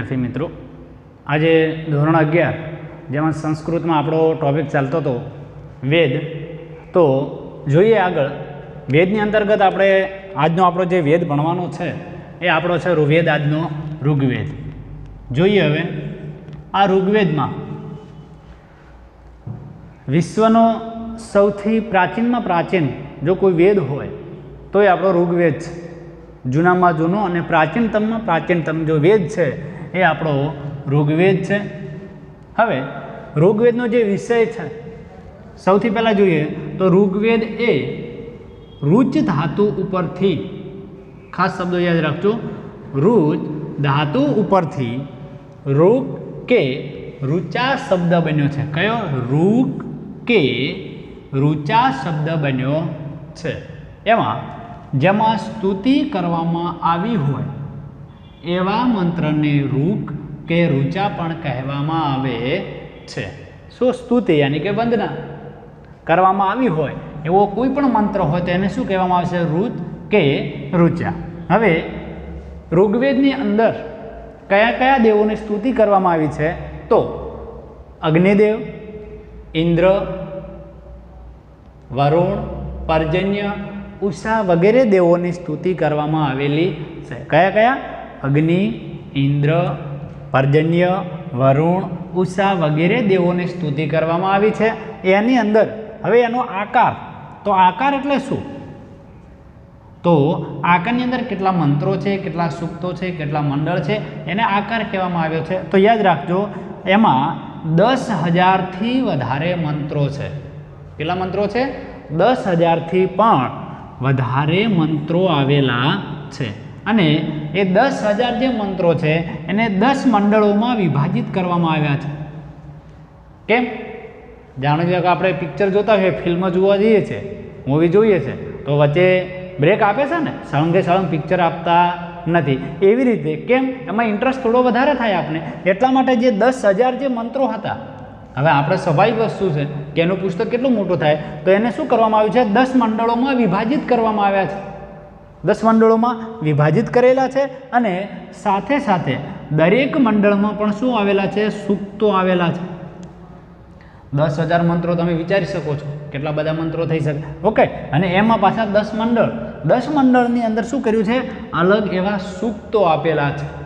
વિદ્યાર્થી મિત્રો, આજે ધોરણ અગિયાર, જેમાં સંસ્કૃતમાં આપણો ટોપિક ચાલતો હતો, વેદ. તો જોઈએ આગળ, વેદની અંતર્ગત આપણે આજનો આપણો જે વેદ ભણવાનો છે, એ આપણો છે ઋવેદ આજનો ઋગ્વેદ. જોઈએ હવે, આ ઋગ્વેદમાં વિશ્વનો સૌથી પ્રાચીનમાં પ્રાચીન જો કોઈ વેદ હોય, તો એ આપણો ઋગ્વેદ છે. જૂનામાં જૂનો અને પ્રાચીનતમમાં પ્રાચીનતમ જો વેદ છે એ આપણો ઋગ્વેદ છે. હવે, ઋગ્વેદનો જે વિષય છે, સૌથી પહેલાં જોઈએ તો ઋગ્વેદ એ રુચ ધાતુ ઉપરથી, ખાસ શબ્દો યાદ રાખજો, રુચ ધાતુ ઉપરથી રૂક કે રુચા શબ્દ બન્યો છે. કયો? રૂક કે રુચા શબ્દ બન્યો છે. એમાં જેમાં સ્તુતિ કરવામાં આવી હોય. એવા મંત્રને રૂક કે રૂચા પણ કહેવામાં આવે છે. શું સ્તુતિ યાની કે વંદના કરવામાં આવી હોય એવો કોઈ પણ મંત્ર હોય તો એને શું કહેવામાં આવશે રુત કે રૂચા. હવે ઋગ્વેદની અંદર કયા કયા દેવોની સ્તુતિ કરવામાં આવી છે? તો અગ્નિદેવ, ઇન્દ્ર, વરુણ, પર્જન્ય, ઉષા વગેરે દેવોની સ્તુતિ કરવામાં આવેલી છે. કયા કયા? અગ્નિ, ઇન્દ્ર, પર્જન્ય, વરુણ, ઉષા વગેરે દેવોની સ્તુતિ કરવામાં આવી છે. એની અંદર હવે એનો આકાર. તો આકાર એટલે શું? તો આકારની અંદર કેટલા મંત્રો છે, કેટલા સૂક્તો છે, કેટલા મંડળ છે, એને આકાર કહેવામાં આવ્યો છે. તો યાદ રાખજો, એમાં દસ હજારથી વધારે મંત્રો છે. કેટલા મંત્રો છે? દસ હજારથી પણ વધારે મંત્રો આવેલા છે. અને એ દસ હજાર જે મંત્રો છે, એને દસ મંડળોમાં વિભાજિત કરવામાં આવ્યા છે. કેમ? જાણો છો કે આપણે પિક્ચર જોતા હોઈએ ફિલ્મ જોવા જઈએ છીએ મૂવી જોઈએ છે, તો વચ્ચે બ્રેક આપે છે ને? સળંગે સળંગ પિક્ચર આપતા નથી. એવી રીતે, કેમ? એમાં ઇન્ટરેસ્ટ થોડો વધારે થાય આપણે એટલા માટે જે દસ હજાર જે મંત્રો હતા, હવે આપણે સ્વાભાવિક વસ્તુ છે કે એનું પુસ્તક કેટલું મોટું થાય, તો એને શું કરવામાં આવ્યું છે? દસ મંડળોમાં વિભાજિત કરવામાં આવ્યા છે. દસ મંડળોમાં વિભાજિત કરેલા છે અને સાથે સાથે દરેક મંડળમાં પણ શું આવેલા છે? સૂક્તો આવેલા છે. દસ હજાર મંત્રો તમે વિચારી શકો છો. કેટલા બધા મંત્રો થઈ શકે? ઓકે, અને એમાં પાછા દસ મંડળ. દસ મંડળની અંદર શું કર્યું છે? અલગ એવા સૂક્તો આપેલા છે.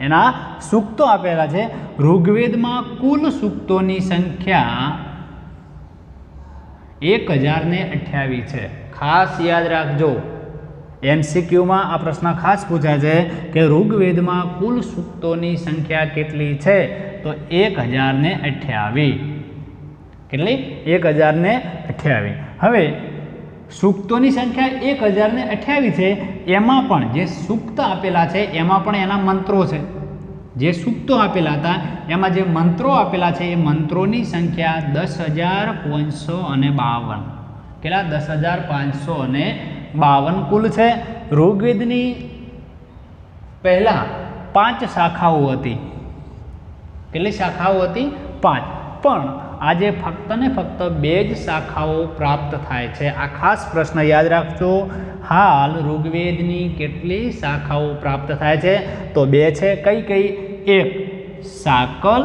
એના સૂક્તો આપેલા છે. ઋગ્વેદમાં કુલ સૂક્તોની સંખ્યા એક હજારને અઠ્યાવીસ છે. ખાસ યાદ રાખજો. એમસીક્યુમાં આ પ્રશ્ન ખાસ પૂછાય છે કે ઋગ્વેદમાં કુલ સૂક્તોની સંખ્યા કેટલી છે? તો એક હજારને અઠ્યાવીસ કેટલી? એક હજારને અઠ્યાવી. હવે, સૂક્તોની સંખ્યા એક હજારને અઠ્યાવી છે, એમાં પણ જે સૂક્ત આપેલા છે, એમાં પણ એના મંત્રો છે. જે સૂક્તો આપેલા હતા, એમાં જે મંત્રો આપેલા છે, એ મંત્રોની સંખ્યા દસ હજાર પાંચસો અને બાવન. કેટલા? દસ હજાર પાંચસો અને બાવન કુલ છે. ઋગ્વેદની પહેલાં પાંચ શાખાઓ હતી. કેટલી શાખાઓ હતી? પાંચ. પણ આજે ફક્ત ને ફક્ત બે જ શાખાઓ પ્રાપ્ત થાય છે. આ ખાસ પ્રશ્ન યાદ રાખજો. હાલ ઋગ્વેદની કેટલી શાખાઓ પ્રાપ્ત થાય છે? તો બે છે કઈ કઈ? એક સાકલ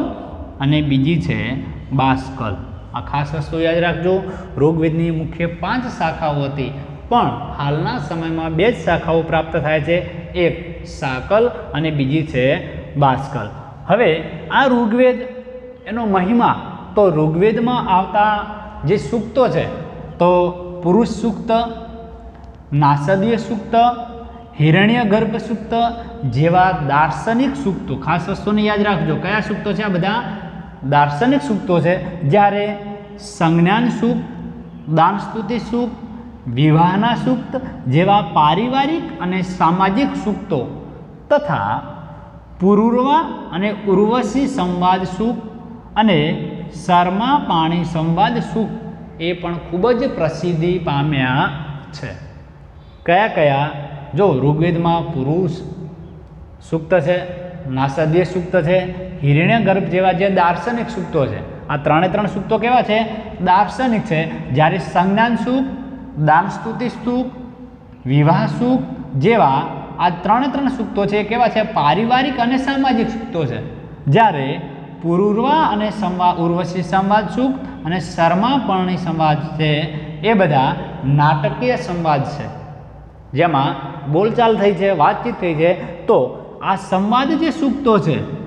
અને બીજી છે બાસ્કલ. આ ખાસ વસ્તુ યાદ રાખજો. ઋગ્વેદની મુખ્ય પાંચ શાખાઓ હતી. પણ હાલના સમયમાં બે જ શાખાઓ પ્રાપ્ત થાય છે. એક સાકલ અને બીજી છે બાસ્કલ. હવે આ ઋગ્વેદ એનો મહિમા તો ઋગ્વેદમાં આવતા જે સૂક્તો છે તો પુરુષ સૂક્ત, નાસદીય સૂક્ત, હિરણ્ય ગર્ભ સૂક્ત જેવા દાર્શનિક સૂક્તો. ખાસ વસ્તુને યાદ રાખજો, કયા સૂક્તો છે આ બધા? દાર્શનિક સૂક્તો છે. જ્યારે સંજ્ઞાન સૂક્ત દાનસ્તુતિ સૂક્ત વિવાહના સૂક્ત જેવા પારિવારિક અને સામાજિક સૂક્તો તથા પૂર્વા અને ઉર્વશી સંવાદ સૂક્ત અને શર્મા પાણી સંવાદ સુખ એ પણ ખૂબ જ પ્રસિદ્ધિ પામ્યા છે. કયા કયા? જો ઋગ્વેદમાં પુરુષ સૂક્ત છે, નાસદીય સૂક્ત છે હિરણ્ય ગર્ભ જેવા જે દાર્શનિક સૂક્તો છે, આ ત્રણે ત્રણ સૂક્તો કેવા છે? દાર્શનિક છે. જ્યારે સંજ્ઞાન સુખ દાનસ્તુતિ સુખ, વિવાહ સુખ જેવા આ ત્રણે ત્રણ સૂક્તો છે કેવા છે? પારિવારિક અને સામાજિક સૂક્તો છે. જ્યારે પુરુર્વા અને સંવાદ ઉર્વશી સંવાદ સુખ અને શર્માપર્ણી સંવાદ છે એ બધા નાટકીય સંવાદ છે. જેમાં બોલચાલ થઈ છે, વાતચીત થઈ છે. તો આ સંવાદ જે સૂક્તો છે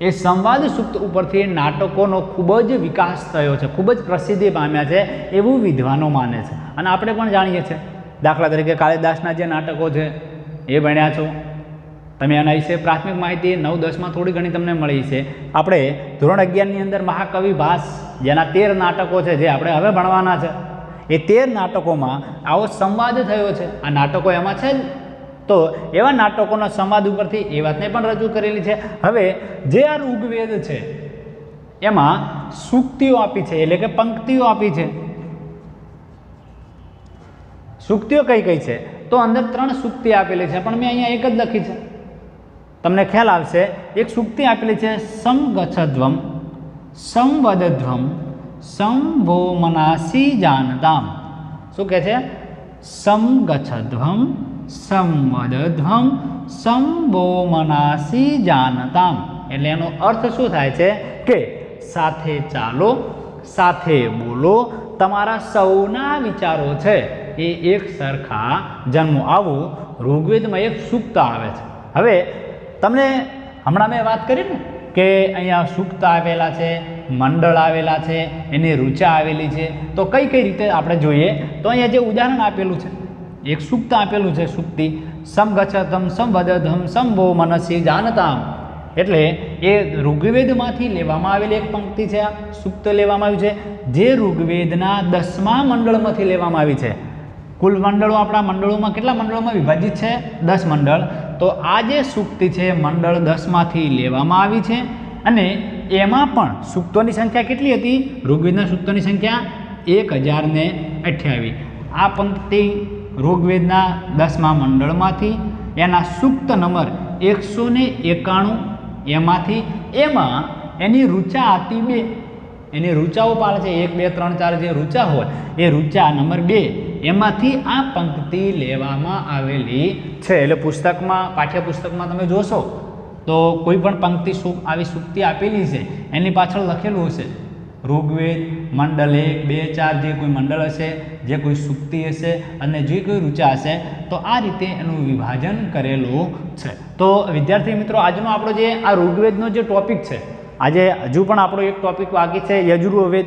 એ સંવાદ સૂક્ત ઉપરથી નાટકોનો ખૂબ જ વિકાસ થયો છે, ખૂબ જ પ્રસિદ્ધિ પામ્યા છે એવું વિદ્વાનો માને છે. અને આપણે પણ જાણીએ છીએ. દાખલા તરીકે કાલિદાસના જે નાટકો છે, એ ભણ્યા છો. તમે એના વિશે પ્રાથમિક માહિતી નવ દસમાં થોડી ઘણી તમને મળી છે. આપણે ધોરણ અગિયારની અંદર મહાકવિ ભાસ, જેના તેર નાટકો છે જે આપણે હવે ભણવાના છે, એ તેર નાટકોમાં આવો સંવાદ થયો છે. આ નાટકો એમાં છે તો એવા નાટકોના સંવાદ ઉપરથી એ વાતને પણ રજૂ કરેલી છે. હવે જે આ ઋગ્વેદ છે, એમાં સૂક્તિઓ આપી છે, એટલે કે પંક્તિઓ આપી છે. સૂક્તિઓ કઈ કઈ છે? તો અંદર ત્રણ સૂક્તિ આપેલી છે, પણ મેં અહીંયા એક જ લખી છે. તમને ખ્યાલ આવશે, એક સૂક્તિ આપેલી છે સમગચ્છધ્વમ સંવદધ્વમ સંભોમનાસી જાનતામ. શું કહે છે? સમગચ્છધ્વમ સંવદધ્વમ સંબોમનાસી જાનતામ. એટલે એનો અર્થ શું થાય છે? કે સાથે ચાલો, સાથે બોલો, તમારા સૌના વિચારો છે. એ એક સરખા જન્મો આવું ઋગ્વેદમાં એક સૂક્ત આવે છે. હવે તમને હમણાં મેં વાત કરી ને કે અહીંયા સૂક્ત આવેલા છે, મંડળ આવેલા છે, એની રૂચા આવેલી છે. તો કઈ કઈ રીતે આપણે જોઈએ? તો અહીંયા જે ઉદાહરણ આપેલું છે એક સુક્ત આપેલું છે સુક્તિ સમગચ્છતમ સંવદધમ સંભો મનસી, જાનતામ. એટલે એ ઋગ્વેદમાંથી લેવામાં આવેલી એક પંક્તિ છે, આ સૂક્ત લેવામાં આવ્યું છે. જે ઋગ્વેદના દસમા મંડળમાંથી લેવામાં આવી છે. કુલ મંડળો આપણા મંડળોમાં કેટલા મંડળોમાં વિભાજિત છે? દસ મંડળ. તો આ જે સૂક્તિ છે, મંડળ દસમાંથી લેવામાં આવી છે. અને એમાં પણ સૂક્તોની સંખ્યા કેટલી હતી? ઋગ્વેદના સૂક્તોની સંખ્યા એક હજાર ને અઠ્યાવીસ આ પંક્તિ ઋગ્વેદના દસમા મંડળમાંથી, એના સૂક્ત નંબર એકસો ને એકાણું, એમાંથી એમાં એની રૂચા હતી બે. એની રૂચાઓ પાડે છે, એક, બે, ત્રણ, ચાર જે રૂચા હોય, એ રૂચા નંબર બે. એમાંથી આ પંક્તિ લેવામાં આવેલી છે. એટલે પુસ્તકમાં, પાઠ્યપુસ્તકમાં તમે જોશો, તો કોઈ પણ પંક્તિ આવી સૂક્તિ આપેલી છે, એની પાછળ લખેલું હશે. ઋગ્વેદ, મંડળ એક, બે, ચાર, જે કોઈ મંડળ હશે, જે કોઈ સુક્તિ હશે અને જે કોઈ રૂચા હશે, તો આ રીતે એનું વિભાજન કરેલું છે. તો વિદ્યાર્થી મિત્રો, આજનો આપણો જે આ ઋગ્વેદનો જે ટોપિક છે, આજે હજુ પણ આપણો એક ટોપિક બાકી છે, યજુર્વેદ.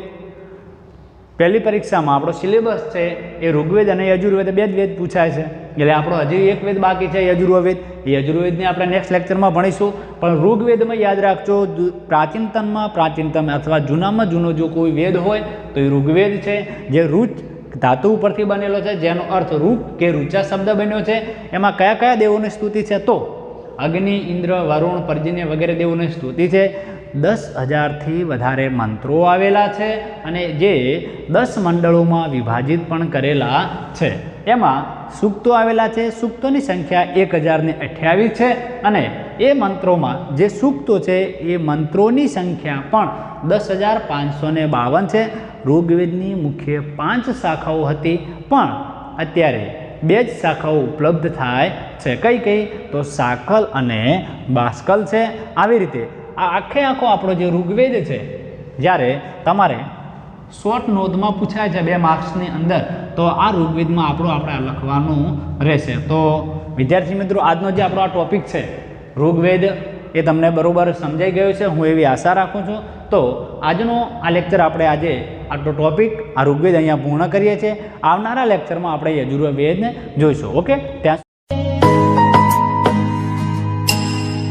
પહેલી પરીક્ષામાં આપણો સિલેબસ છે એ ઋગ્વેદ અને યજુર્વેદ, બે જ વેદ પૂછાય છે. એટલે આપણો હજી એક વેદ બાકી છે યજુર્વેદ. યજુર્વેદને આપણે નેક્સ્ટ લેક્ચરમાં ભણીશું. પણ ઋગ્વેદમાં યાદ રાખજો પ્રાચીનતમમાં પ્રાચીનતમ અથવા જૂનામાં જૂનો જો કોઈ વેદ હોય, તો એ ઋગ્વેદ છે. જે રૂચ ધાતુ ઉપરથી બનેલો છે, જેનો અર્થ રૂપ કે રૂચા શબ્દ બન્યો છે. એમાં કયા કયા દેવોની સ્તુતિ છે? તો અગ્નિ, ઇન્દ્ર, વરુણ, પર્જન્ય વગેરે દેવોની સ્તુતિ છે. દસ હજારથી વધારે મંત્રો આવેલા છે અને જે દસ મંડળોમાં વિભાજિત પણ કરેલા છે. એમાં સૂક્તો આવેલા છે, સૂક્તોની સંખ્યા એક હજારને અઠ્યાવીસ છે અને એ મંત્રોમાં જે સૂક્તો છે, એ મંત્રોની સંખ્યા પણ દસ હજાર પાંચસોને બાવન છે. ઋગ્વેદની મુખ્ય પાંચ શાખાઓ હતી, પણ અત્યારે બે જ શાખાઓ ઉપલબ્ધ થાય છે. કઈ કઈ? તો સાકલ અને બાસ્કલ છે. આવી રીતે આ આખે આખો આપણો જે ઋગ્વેદ છે, જ્યારે તમારે શોર્ટ નોંધમાં પૂછાય છે બે માર્ક્સની અંદર, તો આ ઋગ્વેદમાં આપણું આપણે લખવાનું રહેશે. તો વિદ્યાર્થી મિત્રો, આજનો જે આપણો આ ટોપિક છે, ઋગ્વેદ, એ તમને બરાબર સમજાઈ ગયો છે, હું એવી આશા રાખું છું. તો આજનો આ લેક્ચર આપણે આજે આટલો ટોપિક આ ઋગ્વેદ અહીંયા પૂર્ણ કરીએ છીએ. આવનારા લેક્ચરમાં આપણે યજુર્વેદને જોઈશું, ઓકે? ત્યાં